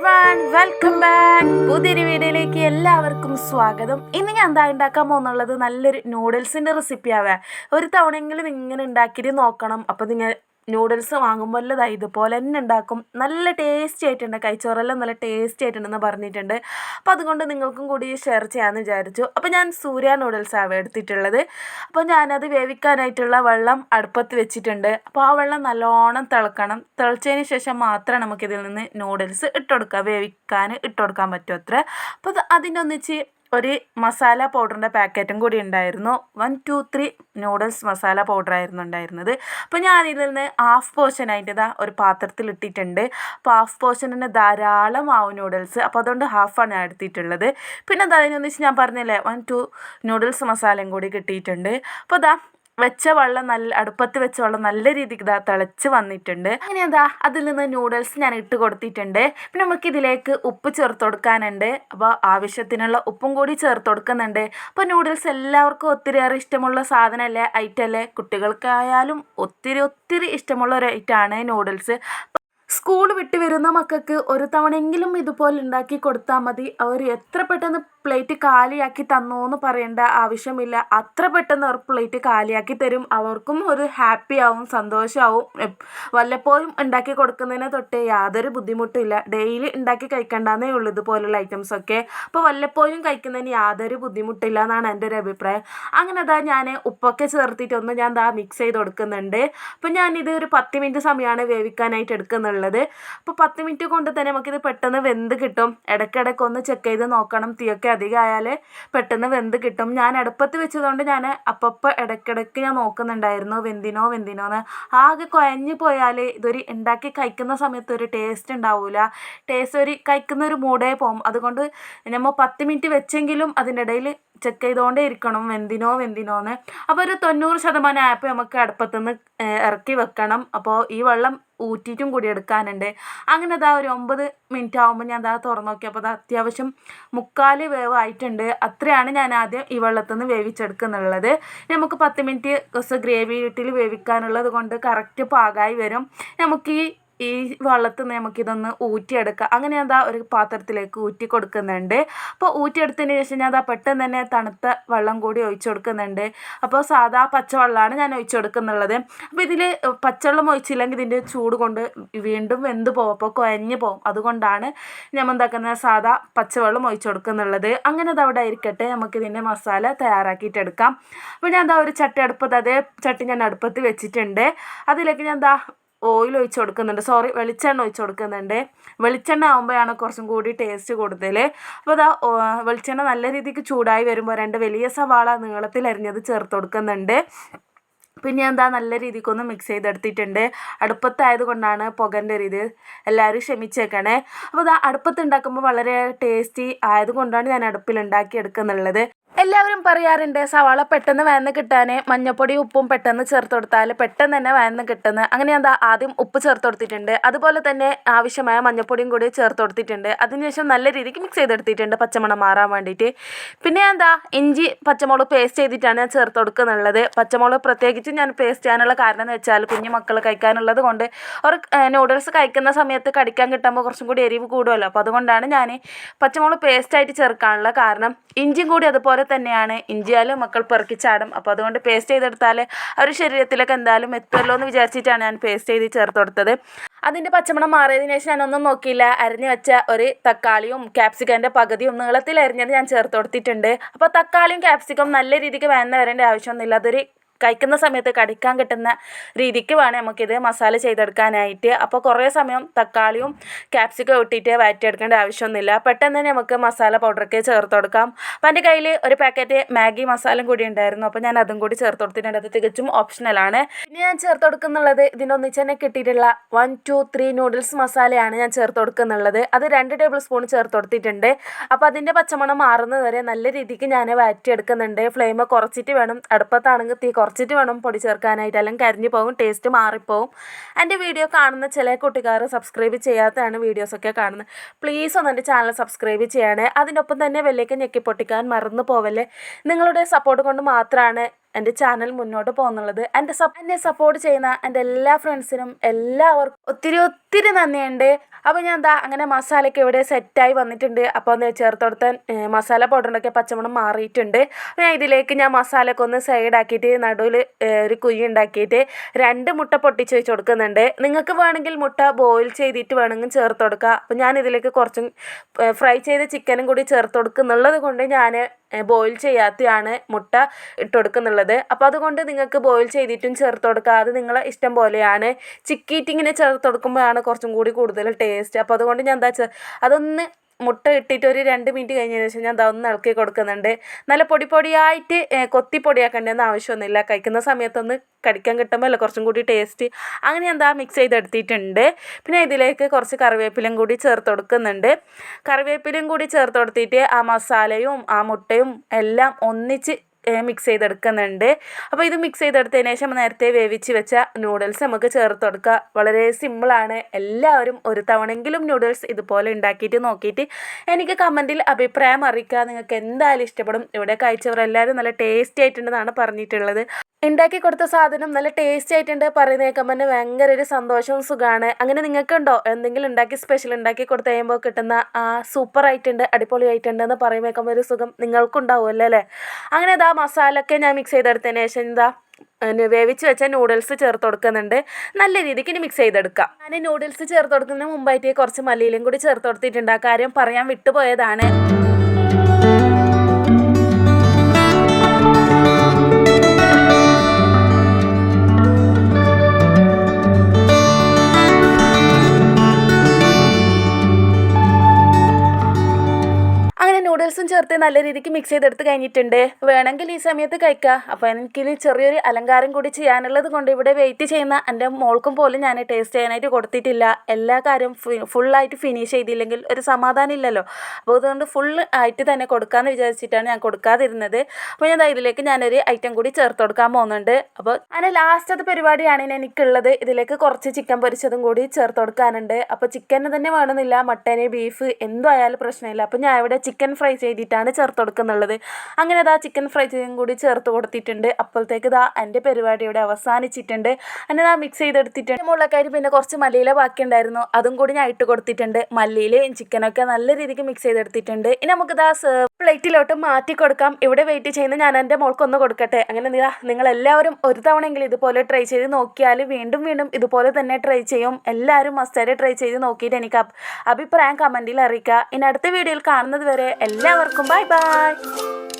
Everyone welcome back പുതിയൊരു വീഡിയോയിലേക്ക് എല്ലാവർക്കും സ്വാഗതം. ഇന്ന് ഞാൻ എന്താ ഉണ്ടാക്കാൻ പോകുന്നുള്ളത് നല്ലൊരു നൂഡിൽസിന്റെ റെസിപ്പിയാവേ ഒരു തവണയെങ്കിലും ഇങ്ങനെ ഉണ്ടാക്കിയിട്ട് നോക്കണം. അപ്പോൾ നിങ്ങൾ നൂഡിൽസ് വാങ്ങുമ്പോൾ ദാ ഇതുപോലെ തന്നെ ഉണ്ടാക്കും. നല്ല ടേസ്റ്റി ആയിട്ടുണ്ട്. കൈച്ചോറെല്ലാം നല്ല ടേസ്റ്റി ആയിട്ടുണ്ടെന്ന് പറഞ്ഞിട്ടുണ്ട്. അപ്പോൾ അതുകൊണ്ട് നിങ്ങൾക്കും കൂടി ഷെയർ ചെയ്യാമെന്ന് വിചാരിച്ചു. അപ്പോൾ ഞാൻ സൂര്യ നൂഡിൽസാണ് എടുത്തിട്ടുള്ളത്. അപ്പോൾ ഞാനത് വേവിക്കാനായിട്ടുള്ള വെള്ളം അടുപ്പത്ത് വെച്ചിട്ടുണ്ട്. അപ്പോൾ ആ വെള്ളം നല്ലോണം തിളക്കണം. തിളച്ചതിന് ശേഷം മാത്രമേ നമുക്കിതിൽ നിന്ന് നൂഡിൽസ് ഇട്ടുകൊടുക്കുക വേവിക്കാൻ ഇട്ടുകൊടുക്കാൻ പറ്റും അത്ര. അപ്പോൾ അതിനൊന്നിച്ച് ഒരു മസാല പൗഡറിന്റെ പാക്കറ്റും കൂടി ഉണ്ടായിരുന്നു. One two three noodles masala powder ആയിരുന്നു ഉണ്ടായിരുന്നത്. അപ്പോൾ ഞാൻ ഇതിൽ നിന്ന് ഹാഫ് പോർഷനായിട്ട് ഇതാ ഒരു പാത്രത്തിൽ ഇട്ടിട്ടുണ്ട്. അപ്പോൾ ഹാഫ് പോർഷനിന് ധാരാളം ആവും നൂഡിൽസ് അപ്പോൾ അതുകൊണ്ട് ഹാഫാണ് ഞാൻ എടുത്തിട്ടുള്ളത്. പിന്നെ അത് അതിനെന്ന് വെച്ചാൽ ഞാൻ പറഞ്ഞില്ലേ വൺ ടു നൂഡിൽസ് മസാലയും കൂടി കിട്ടിയിട്ടുണ്ട്. അപ്പോൾ അതാ വെച്ച വെള്ളം നല്ല അടുപ്പത്ത് വെച്ച വെള്ളം നല്ല രീതിക്ക് ഇതാ തിളച്ച് വന്നിട്ടുണ്ട്. അങ്ങനെ എന്താ അതിൽ നിന്ന് നൂഡിൽസ് ഞാൻ ഇട്ട് കൊടുത്തിട്ടുണ്ട്. പിന്നെ നമുക്ക് ഇതിലേക്ക് ഉപ്പ് ചേർത്ത് കൊടുക്കാനുണ്ട്. അപ്പോൾ ആവശ്യത്തിനുള്ള ഉപ്പും കൂടി ചേർത്ത് കൊടുക്കുന്നുണ്ട്. അപ്പോൾ നൂഡിൽസ് എല്ലാവർക്കും ഒത്തിരിയേറെ ഇഷ്ടമുള്ള സാധനമല്ലേ? ഐറ്റം അല്ലേ? കുട്ടികൾക്കായാലും ഒത്തിരി ഒത്തിരി ഇഷ്ടമുള്ള ഒരു ഐറ്റമാണ് നൂഡിൽസ് സ്കൂൾ വിട്ട് വരുന്ന മക്കൾക്ക് ഒരു തവണയെങ്കിലും ഇതുപോലെ ഉണ്ടാക്കി കൊടുത്താൽ മതി. അവർ എത്ര പെട്ടെന്ന് പ്ലേറ്റ് കാലിയാക്കി തന്നോ എന്ന് പറയേണ്ട ആവശ്യമില്ല. അത്ര പെട്ടെന്ന് അവർ പ്ലേറ്റ് കാലിയാക്കി തരും. അവർക്കും ഒരു ഹാപ്പി ആവും സന്തോഷമാവും വല്ലപ്പോഴും ഉണ്ടാക്കി കൊടുക്കുന്നതിന് തൊട്ട് യാതൊരു ബുദ്ധിമുട്ടില്ല ഡെയിലി ഉണ്ടാക്കി കഴിക്കേണ്ടതേ ഉള്ളൂ ഇതുപോലുള്ള ഐറ്റംസ് ഒക്കെ. അപ്പോൾ വല്ലപ്പോഴും കഴിക്കുന്നതിന് യാതൊരു ബുദ്ധിമുട്ടില്ല എന്നാണ് എന്റെ ഒരു അഭിപ്രായം. അങ്ങനെ അതാ ഞാൻ ഉപ്പൊക്കെ ചേർത്തിട്ട് ഒന്ന് ഞാൻ ദാ മിക്സ് ചെയ്ത് കൊടുക്കുന്നുണ്ട്. അപ്പോൾ ഞാനിത് ഒരു പത്ത് മിനിറ്റ് സമയമാണ് വേവിക്കാനായിട്ട് എടുക്കുന്നുള്ളത്. അപ്പോൾ പത്ത് മിനിറ്റ് കൊണ്ട് തന്നെ നമുക്കിത് പെട്ടെന്ന് വെന്ത് കിട്ടും. ഇടയ്ക്കിടയ്ക്ക് ഒന്ന് ചെക്ക് ചെയ്ത് നോക്കണം. തീയൊക്കെ അധികമായാൽ പെട്ടെന്ന് വെന്ത് കിട്ടും. ഞാൻ അടുപ്പത്ത് വെച്ചതുകൊണ്ട് ഞാൻ അപ്പപ്പോൾ ഇടയ്ക്കിടയ്ക്ക് ഞാൻ നോക്കുന്നുണ്ടായിരുന്നു വെന്തിനോ വെന്തിനോ എന്ന് ആകെ കുഴഞ്ഞു പോയാൽ ഇതൊരു ഉണ്ടാക്കി കഴിക്കുന്ന സമയത്ത് ഒരു ടേസ്റ്റ് ഉണ്ടാവില്ല ടേസ്റ്റ് ഒരു കഴിക്കുന്ന ഒരു മൂടേ പോകും. അതുകൊണ്ട് നമ്മൾ പത്ത് മിനിറ്റ് വെച്ചെങ്കിലും അതിന്റെ ഇടയിൽ ചെക്ക് ചെയ്തുകൊണ്ടേ ഇരിക്കണം വെന്തിനോ വെന്തിനോന്ന്. അപ്പോൾ ഒരു തൊണ്ണൂറ് ശതമാനം ആയപ്പോൾ നമുക്ക് അടുപ്പത്തുനിന്ന് ഇറക്കി വെക്കണം. അപ്പോൾ ഈ വെള്ളം ഊറ്റിയിട്ടും കൂടി എടുക്കാനുണ്ട് അങ്ങനെ അതാ ഒരു ഒമ്പത് മിനിറ്റ് ആകുമ്പോൾ ഞാൻ അതാ തുറന്നു നോക്കിയപ്പോൾ അത് അത്യാവശ്യം മുക്കാൽ വേവായിട്ടുണ്ട്. അത്രയാണ് ഞാൻ ആദ്യം ഈ വെള്ളത്തിൽ നിന്ന് വേവിച്ചെടുക്കുന്നുള്ളത് നമുക്ക് പത്ത് മിനിറ്റ് കുറച്ച് ഗ്രേവി വീട്ടിൽ വേവിക്കാനുള്ളത് കൊണ്ട് കറക്റ്റ് പാകമായി വരും. നമുക്ക് ഈ ഈ വെള്ളത്തിൽ നിന്ന് നമുക്കിതൊന്ന് ഊറ്റിയെടുക്കാം അങ്ങനെ ദാ ഒരു പാത്രത്തിലേക്ക് ഊറ്റി കൊടുക്കുന്നുണ്ട് അപ്പോൾ ഊറ്റിയെടുത്തതിന് ശേഷം ഞാൻ അതാ പെട്ടെന്ന് തന്നെ തണുത്ത വെള്ളം കൂടി ഒഴിച്ചു കൊടുക്കുന്നുണ്ട്. അപ്പോൾ സാധാ പച്ചവെള്ളമാണ് ഞാൻ ഒഴിച്ചു കൊടുക്കുന്നുള്ളത്. അപ്പോൾ ഇതിൽ പച്ചവെള്ളം ഒഴിച്ചില്ലെങ്കിൽ ഇതിന്റെ ചൂട് കൊണ്ട് വീണ്ടും വെന്ത് പോകും. അപ്പോൾ കുഴഞ്ഞ് പോകും. അതുകൊണ്ടാണ് ഞാൻ എന്താക്കുന്നത് സാധാ പച്ചവെള്ളം ഒഴിച്ചു കൊടുക്കുന്നുള്ളത്. അങ്ങനെ അത് ഇരിക്കട്ടെ. നമുക്ക് ഇതിന്റെ മസാല തയ്യാറാക്കിയിട്ടെടുക്കാം. അപ്പോൾ ഞാൻ എന്താ ഒരു ചട്ടി അടുപ്പത്ത് അതേ ചട്ടി ഞാൻ അടുപ്പത്ത് വെച്ചിട്ടുണ്ട്. അതിലേക്ക് ഞാൻ എന്താ ഓയിൽ ഒഴിച്ച് കൊടുക്കുന്നുണ്ട്. സോറി വെളിച്ചെണ്ണ ഒഴിച്ച് കൊടുക്കുന്നുണ്ട്. വെളിച്ചെണ്ണ ആകുമ്പോഴാണ് കുറച്ചും കൂടി ടേസ്റ്റ് കൂടുതൽ അപ്പോൾ അതാ വെളിച്ചെണ്ണ നല്ല രീതിക്ക് ചൂടായി വരുമ്പോൾ രണ്ട് വലിയ സവാള നീളത്തിൽ അരിഞ്ഞത് ചേർത്ത് കൊടുക്കുന്നുണ്ട്. പിന്നെ എന്താ നല്ല രീതിക്കൊന്ന് മിക്സ് ചെയ്തെടുത്തിട്ടുണ്ട്. അടുപ്പത്തായത് കൊണ്ടാണ് പുകന്റെ ഒരു ഇത് എല്ലാവരും ക്ഷമിച്ചേക്കണേ. അപ്പോൾ അത് അടുപ്പത്ത് ഉണ്ടാക്കുമ്പോൾ വളരെ ടേസ്റ്റി ആയതുകൊണ്ടാണ് ഞാൻ അടുപ്പിൽ ഉണ്ടാക്കി എടുക്കുന്നുള്ളത് എല്ലാവരും പറയാറുണ്ട് സവാള പെട്ടെന്ന് വേന്ന് കിട്ടാൻ മഞ്ഞപ്പൊടി ഉപ്പും പെട്ടെന്ന് ചേർത്ത് കൊടുത്താൽ പെട്ടെന്ന് തന്നെ വേന്ന് കിട്ടുന്നത് അങ്ങനെ എന്താ ആദ്യം ഉപ്പ് ചേർത്ത് കൊടുത്തിട്ടുണ്ട്. അതുപോലെ തന്നെ ആവശ്യമായ മഞ്ഞപ്പൊടിയും കൂടി ചേർത്ത് കൊടുത്തിട്ടുണ്ട്. അതിനുശേഷം നല്ല രീതിക്ക് മിക്സ് ചെയ്തെടുത്തിട്ടുണ്ട് പച്ചമണം മാറാൻ വേണ്ടിയിട്ട്. പിന്നെ എന്താ ഇഞ്ചി പച്ചമുളക് പേസ്റ്റ് ചെയ്തിട്ടാണ് ഞാൻ ചേർത്ത് കൊടുക്കുന്നുള്ളത്. പച്ചമുളക് പ്രത്യേകിച്ച് ഞാൻ പേസ്റ്റ് ചെയ്യാനുള്ള കാരണം എന്ന് വെച്ചാൽ കുഞ്ഞു മക്കൾ കഴിക്കാനുള്ളത് കൊണ്ട് അവർ നൂഡിൽസ് കഴിക്കുന്ന സമയത്ത് കടിക്കാൻ കിട്ടുമ്പോൾ കുറച്ചും കൂടി എരിവ് കൂടുമല്ലോ. അപ്പോൾ അതുകൊണ്ടാണ് ഞാൻ പച്ചമുളക് പേസ്റ്റായിട്ട് ചേർക്കാനുള്ള കാരണം. ഇഞ്ചിയും കൂടി അതുപോലെ തന്നെയാണ് ഇഞ്ചിയാലും മക്കൾ പെറുക്കി ചാടും. അപ്പോൾ അതുകൊണ്ട് പേസ്റ്റ് ചെയ്തെടുത്താൽ അവർ ശരീരത്തിലൊക്കെ എന്തായാലും എത്തുമല്ലോ എന്ന് വിചാരിച്ചിട്ടാണ് ഞാൻ പേസ്റ്റ് ചെയ്ത് ചേർത്ത് കൊടുത്തത് അതിന്റെ പച്ചമണം മാറിയതിന് ശേഷം ഞാനൊന്നും നോക്കിയില്ല. അരിഞ്ഞു വെച്ച ഒരു തക്കാളിയും ക്യാപ്സിക്കന്റെ പകുതിയും നീളത്തിൽ അരിഞ്ഞത് ഞാൻ ചേർത്ത് കൊടുത്തിട്ടുണ്ട് അപ്പോൾ തക്കാളിയും ക്യാപ്സിക്കം നല്ല രീതിക്ക് വേണ്ട വരേണ്ട ആവശ്യമൊന്നുമില്ല. അതൊരു കഴിക്കുന്ന സമയത്ത് കടിക്കാൻ കിട്ടുന്ന രീതിക്ക് വേണം നമുക്കിത് മസാല ചെയ്തെടുക്കാനായിട്ട്. അപ്പോൾ കുറേ സമയം തക്കാളിയും ക്യാപ്സിക്കം ഇട്ടിട്ട് വഴറ്റിയെടുക്കേണ്ട ആവശ്യമൊന്നുമില്ല. പെട്ടെന്ന് തന്നെ നമുക്ക് മസാല പൗഡറൊക്കെ ചേർത്ത് കൊടുക്കാം. അപ്പോൾ എന്റെ കയ്യിൽ ഒരു പാക്കറ്റ് മാഗി മസാലയും കൂടി ഉണ്ടായിരുന്നു. അപ്പോൾ ഞാൻ അതും കൂടി ചേർത്ത് കൊടുത്തിട്ടുണ്ട്. അത് തികച്ചും ഓപ്ഷണലാണ് ഇനി ഞാൻ ചേർത്ത് കൊടുക്കുന്നുള്ളത് ഇതിന്റെ ഒന്നിച്ച് തന്നെ കിട്ടിയിട്ടുള്ള വൺ ടു ത്രീ നൂഡിൽസ് മസാലയാണ് ഞാൻ ചേർത്ത് കൊടുക്കുന്നുള്ളത്. അത് രണ്ട് ടേബിൾ സ്പൂൺ ചേർത്ത് കൊടുത്തിട്ടുണ്ട്. അപ്പോൾ അതിന്റെ പച്ചമണം മാറുന്നത് വരെ നല്ല രീതിക്ക് ഞാൻ വഴറ്റിയെടുക്കുന്നുണ്ട് ഫ്ലെയിം കുറച്ചിട്ട് വേണം. അടുപ്പത്താണെങ്കിൽ തീ കുറച്ചിട്ട് വേണം പൊടി ചേർക്കാനായിട്ട്. അല്ലെങ്കിൽ കരിഞ്ഞു പോകും ടേസ്റ്റ് മാറിപ്പോവും. എന്റെ വീഡിയോ കാണുന്ന ചില കുട്ടിക്കാർ സബ്സ്ക്രൈബ് ചെയ്യാത്തതാണ് വീഡിയോസൊക്കെ കാണുന്നത്. പ്ലീസ് ഒന്ന് എന്റെ ചാനൽ സബ്സ്ക്രൈബ് ചെയ്യണേ. അതിനൊപ്പം തന്നെ വെല്ലേക്ക് ഞെക്കി പൊട്ടിക്കാൻ മറന്നു പോവല്ലേ. നിങ്ങളുടെ സപ്പോർട്ട് കൊണ്ട് മാത്രമാണ് എന്റെ ചാനൽ മുന്നോട്ട് പോകുന്നുള്ളത്. എന്റെ സപ് എന്നെ സപ്പോർട്ട് ചെയ്യുന്ന എന്റെ എല്ലാ ഫ്രണ്ട്സിനും എല്ലാവർക്കും ഒത്തിരി ഒത്തിരി നന്ദിയുണ്ട്. അപ്പോൾ ഞാൻ എന്താ അങ്ങനെ മസാലയൊക്കെ ഇവിടെ സെറ്റായി വന്നിട്ടുണ്ട്. അപ്പോൾ ഒന്ന് ചേർത്തോടത്തെ മസാല പൗഡറിന്റെയൊക്കെ പച്ചമണം മാറിയിട്ടുണ്ട്. ഞാൻ ഇതിലേക്ക് ഞാൻ മസാലയൊക്കെ ഒന്ന് സൈഡാക്കിയിട്ട് നടുവിൽ ഒരു കുഴി ഉണ്ടാക്കിയിട്ട് രണ്ട് മുട്ട പൊട്ടിച്ച് വെച്ച് കൊടുക്കുന്നുണ്ട്. നിങ്ങൾക്ക് വേണമെങ്കിൽ മുട്ട ബോയിൽ ചെയ്തിട്ട് വേണമെങ്കിൽ ചേർത്ത് കൊടുക്കുക അപ്പോൾ ഞാൻ ഇതിലേക്ക് കുറച്ചും ഫ്രൈ ചെയ്ത ചിക്കനും കൂടി ചേർത്ത് കൊടുക്കുന്നുള്ളത് കൊണ്ട് ഞാൻ ബോയിൽ ചെയ്യാത്തതാണ് മുട്ട ഇട്ട് കൊടുക്കുന്നുള്ളത് അപ്പോൾ അതുകൊണ്ട് നിങ്ങൾക്ക് ബോയിൽ ചെയ്തിട്ടും ചേർത്ത് കൊടുക്കുക അത് നിങ്ങളെ ഇഷ്ടം പോലെയാണ് ചിക്കീറ്റിങ്ങനെ ചേർത്ത് കൊടുക്കുമ്പോഴാണ് കുറച്ചും കൂടി കൂടുതൽ ടേസ്റ്റ് അപ്പോൾ അതുകൊണ്ട് ഞാൻ എന്താ വെച്ചാൽ അതൊന്ന് മുട്ട ഇട്ടിട്ട് ഒരു രണ്ട് മിനിറ്റ് കഴിഞ്ഞതിന് ശേഷം ഞാൻ ഒന്ന് ഇളക്കി കൊടുക്കുന്നുണ്ട്. നല്ല പൊടി പൊടിയായിട്ട് കൊത്തി പൊടിയാക്കേണ്ടതെന്ന് ആവശ്യമൊന്നുമില്ല. കഴിക്കുന്ന സമയത്തൊന്ന് കടിക്കാൻ കിട്ടുമ്പോൾ അല്ല കുറച്ചും കൂടി ടേസ്റ്റ് അങ്ങനെ എന്താ മിക്സ് ചെയ്തെടുത്തിട്ടുണ്ട്. പിന്നെ ഇതിലേക്ക് കുറച്ച് കറിവേപ്പിലയും കൂടി ചേർത്ത് കൊടുക്കുന്നുണ്ട്. കറിവേപ്പിലയും കൂടി ചേർത്ത് കൊടുത്തിട്ട് ആ മസാലയും ആ മുട്ടയും എല്ലാം ഒന്നിച്ച് മിക്സ് ചെയ്തെടുക്കുന്നുണ്ട്. അപ്പോൾ ഇത് മിക്സ് ചെയ്തെടുത്തതിന് ശേഷം നേരത്തെ വേവിച്ച് വെച്ച നൂഡിൽസ് നമുക്ക് ചേർത്ത് കൊടുക്കുക വളരെ സിമ്പിളാണ് എല്ലാവരും ഒരു തവണയെങ്കിലും നൂഡിൽസ് ഇതുപോലെ ഉണ്ടാക്കിയിട്ട് നോക്കിയിട്ട് എനിക്ക് കമന്റിൽ അഭിപ്രായം അറിയിക്കുക. നിങ്ങൾക്ക് എന്തായാലും ഇഷ്ടപ്പെടും. ഇവിടെ കഴിച്ചവരെല്ലാവരും നല്ല ടേസ്റ്റി ആയിട്ടുണ്ടെന്നാണ് പറഞ്ഞിട്ടുള്ളത്. ഉണ്ടാക്കി കൊടുത്ത സാധനം നല്ല ടേസ്റ്റി ആയിട്ടുണ്ട് പറയുന്ന കേൾക്കുമ്പോൾ തന്നെ ഭയങ്കര ഒരു സന്തോഷവും സുഖമാണ് അങ്ങനെ നിങ്ങൾക്കുണ്ടോ? എന്തെങ്കിലും ഉണ്ടാക്കി സ്പെഷ്യൽ ഉണ്ടാക്കി കൊടുത്ത് കഴിയുമ്പോൾ കിട്ടുന്ന ആ സൂപ്പർ ആയിട്ടുണ്ട് അടിപൊളി ആയിട്ടുണ്ട് എന്ന് പറയുമ്പോൾ കേൾക്കുമ്പോൾ ഒരു സുഖം നിങ്ങൾക്കുണ്ടാവുമല്ലോ അല്ലേ? അങ്ങനെ ഇതാ മസാല ഒക്കെ ഞാൻ മിക്സ് ചെയ്തെടുത്തതിന് ശേഷം പിന്നെ വേവിച്ച് വെച്ച നൂഡിൽസ് ചേർത്ത് കൊടുക്കുന്നുണ്ട്. നല്ല രീതിക്ക് ഇനി മിക്സ് ചെയ്തെടുക്കാം. ഞാൻ നൂഡിൽസ് ചേർത്ത് കൊടുക്കുന്നതിന് മുമ്പായിട്ട് കുറച്ച് മല്ലിയിലും കൂടി ചേർത്ത് കൊടുത്തിട്ടുണ്ട്. ആ കാര്യം പറയാൻ വിട്ടുപോയതാണ്. ചേർത്ത് നല്ല രീതിക്ക് മിക്സ് ചെയ്തെടുത്ത് കഴിഞ്ഞിട്ടുണ്ട്. വേണമെങ്കിൽ ഈ സമയത്ത് കഴിക്കുക അപ്പോൾ എനിക്ക് ചെറിയൊരു അലങ്കാരം കൂടി ചെയ്യാനുള്ളത് കൊണ്ട് ഇവിടെ വെയിറ്റ് ചെയ്യുന്ന എന്റെ മോൾക്കും പോലും ഞാൻ ടേസ്റ്റ് ചെയ്യാനായിട്ട് കൊടുത്തിട്ടില്ല. എല്ലാ കാര്യം ഫുള്ളായിട്ട് ഫിനിഷ് ചെയ്തില്ലെങ്കിൽ ഒരു സമാധാനം ഇല്ലല്ലോ. അപ്പോൾ അതുകൊണ്ട് ഫുൾ ആയിട്ട് തന്നെ കൊടുക്കാമെന്ന് വിചാരിച്ചിട്ടാണ് ഞാൻ കൊടുക്കാതിരുന്നത്. അപ്പോൾ ഞാൻ ഇതിലേക്ക് ഞാനൊരു ഐറ്റം കൂടി ചേർത്ത് കൊടുക്കാൻ പോകുന്നുണ്ട്. അപ്പോൾ അങ്ങനെ ലാസ്റ്റത്തെ പരിപാടിയാണ് ഇനി എനിക്കുള്ളത്. ഇതിലേക്ക് കുറച്ച് ചിക്കൻ പൊരിച്ചതും കൂടി ചേർത്ത് കൊടുക്കാനുണ്ട്. അപ്പോൾ ചിക്കന് തന്നെ വേണമെന്നില്ല. മട്ടന് ബീഫ് എന്തായാലും പ്രശ്നമില്ല. അപ്പോൾ ഞാൻ ഇവിടെ ചിക്കൻ ഫ്രൈ ചെയ്തിട്ടാണ് ചേർത്ത് കൊടുക്കുന്നുള്ളത്. അങ്ങനെ അതാ ചിക്കൻ ഫ്രൈ ചെയ്തും കൂടി ചേർത്ത് കൊടുത്തിട്ടുണ്ട്. അപ്പോഴത്തേക്ക് ഇതാ എന്റെ പരിപാടി ഇവിടെ അവസാനിച്ചിട്ടുണ്ട്. അങ്ങനെ ഇതാ മിക്സ് ചെയ്തെടുത്തിട്ടുണ്ട്. മുളക്കാരി പിന്നെ കുറച്ച് മല്ലിയില ബാക്കി ഉണ്ടായിരുന്നു അതും കൂടി ഞാൻ ഇട്ട് കൊടുത്തിട്ടുണ്ട്. മല്ലിയിലയും ചിക്കനൊക്കെ നല്ല രീതിക്ക് മിക്സ് ചെയ്തെടുത്തിട്ടുണ്ട്. ഇനി നമുക്കിതാ പ്ലേറ്റിലോട്ട് മാറ്റി കൊടുക്കാം. ഇവിടെ വെയിറ്റ് ചെയ്യുന്ന ഞാൻ എന്റെ മോൾക്കൊന്ന് കൊടുക്കട്ടെ. അങ്ങനെ നിങ്ങൾ എല്ലാവരും ഒരു തവണയെങ്കിലും ഇതുപോലെ ട്രൈ ചെയ്ത് നോക്കിയാൽ വീണ്ടും വീണ്ടും ഇതുപോലെ തന്നെ ട്രൈ ചെയ്യും. എല്ലാവരും മസ്റ്റായിട്ട് ട്രൈ ചെയ്ത് നോക്കിയിട്ട് എനിക്ക് അഭിപ്രായം കമന്റിൽ അറിയിക്കുക. ഇനി അടുത്ത വീഡിയോയിൽ കാണുന്നത് വരെ എല്ലാവർക്കും Welcome. Bye-bye.